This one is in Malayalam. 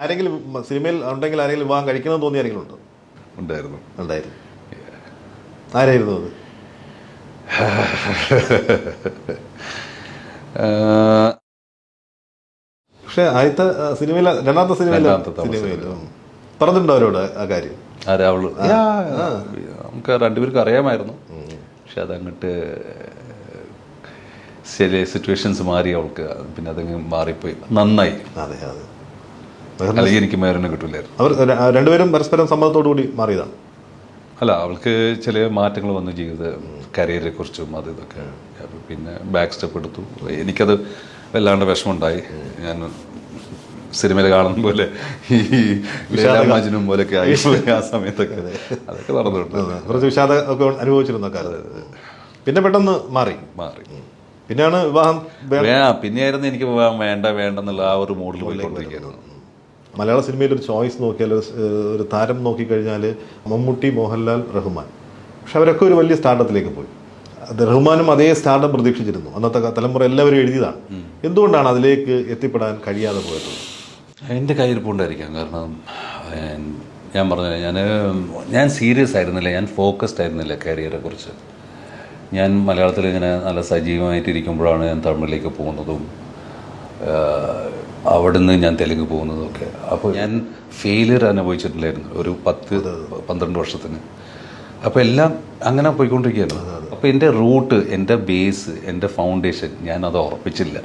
ആരെങ്കിലും സിനിമയിൽ ഉണ്ടെങ്കിൽ ആരെങ്കിലും വിവാഹം കഴിക്കണമെന്ന് തോന്നിയ ആരെങ്കിലും ഉണ്ടോ? ഉണ്ടായിരുന്നു. ഉണ്ടായിരുന്നു. ആരായിരുന്നു അത്? പക്ഷെ ആദ്യത്തെ സിനിമയിൽ രണ്ടാമത്തെ സിനിമയിൽ പറഞ്ഞിട്ടുണ്ടോ അവരോട് ആ കാര്യം? അവൾ? നമുക്ക് രണ്ടുപേർക്കും അറിയാമായിരുന്നു. പക്ഷെ അതങ്ങോട്ട് ചില സിറ്റുവേഷൻസ് മാറി അവൾക്ക്. പിന്നെ അതങ്ങ് മാറിപ്പോയി. നന്നായി. അതെ അതെ. അല്ലെങ്കിൽ എനിക്ക് മേരനെ കിട്ടില്ലായിരുന്നു അവർ രണ്ടുപേരും പരസ്പരം സമ്മതത്തോടു കൂടി മാറിയതാണ് അല്ല അവൾക്ക് ചില മാറ്റങ്ങൾ വന്നു ജീവിത കരിയറിനെ കുറിച്ചും അത് ഇതൊക്കെ. പിന്നെ ബാക്ക് സ്റ്റെപ്പ് എടുത്തു. എനിക്കത് വല്ലാണ്ട് വിഷമമുണ്ടായി. ഞാൻ സിനിമയിൽ കാണുന്ന പോലെ ഈ പോലെയൊക്കെ ആയി ആ സമയത്തൊക്കെ. അതൊക്കെ നടന്നിട്ടുണ്ട്. കുറച്ച് വിഷാദം ഒക്കെ അനുഭവിച്ചിരുന്ന പിന്നെ പെട്ടെന്ന് മാറി. മാറി. പിന്നെയാണ് വിവാഹം പിന്നെയായിരുന്നു എനിക്ക് വിവാഹം വേണ്ട വേണ്ടെന്നുള്ള ആ ഒരു മൂഡിൽ പോയിക്കൊണ്ടിരിക്കുകയായിരുന്നു മലയാള സിനിമയിൽ ഒരു ചോയ്സ് നോക്കിയാൽ ഒരു താരം നോക്കിക്കഴിഞ്ഞാൽ മമ്മൂട്ടി മോഹൻലാൽ റഹ്മാൻ. പക്ഷെ അവരൊക്കെ ഒരു വലിയ സ്റ്റാർട്ടത്തിലേക്ക് പോയി. അത് റഹ്മാനും അതേ സ്റ്റാർട്ടം പ്രതീക്ഷിച്ചിരുന്നു. അന്നത്തെ തലമുറ എല്ലാവരും എഴുതിയതാണ്. എന്തുകൊണ്ടാണ് അതിലേക്ക് എത്തിപ്പെടാൻ കഴിയാതെ പോയത് എന്റെ കയ്യിരിപ്പുണ്ടായിരിക്കാം കാരണം ഞാൻ പറഞ്ഞില്ല ഞാൻ ഞാൻ സീരിയസ് ആയിരുന്നില്ല. ഞാൻ ഫോക്കസ്ഡ് ആയിരുന്നില്ല കരിയറെ കുറിച്ച്. ഞാൻ മലയാളത്തിൽ ഇങ്ങനെ നല്ല സജീവമായിട്ടിരിക്കുമ്പോഴാണ് ഞാൻ തമിഴിലേക്ക് പോകുന്നതും ഏഹ്, അവിടുന്ന് ഞാൻ തെലുങ്ക് പോകുന്നതൊക്കെ. അപ്പോൾ ഞാൻ ഫെയിലിയർ അനുഭവിച്ചിട്ടില്ലായിരുന്നു ഒരു പത്ത് പന്ത്രണ്ട് വർഷത്തിന്. അപ്പോൾ എല്ലാം അങ്ങനെ പോയിക്കൊണ്ടിരിക്കുകയായിരുന്നു അപ്പോൾ എന്റെ റൂട്ട് എന്റെ ബേസ് എന്റെ ഫൗണ്ടേഷൻ ഞാൻ അത് ഉറപ്പിച്ചില്ല.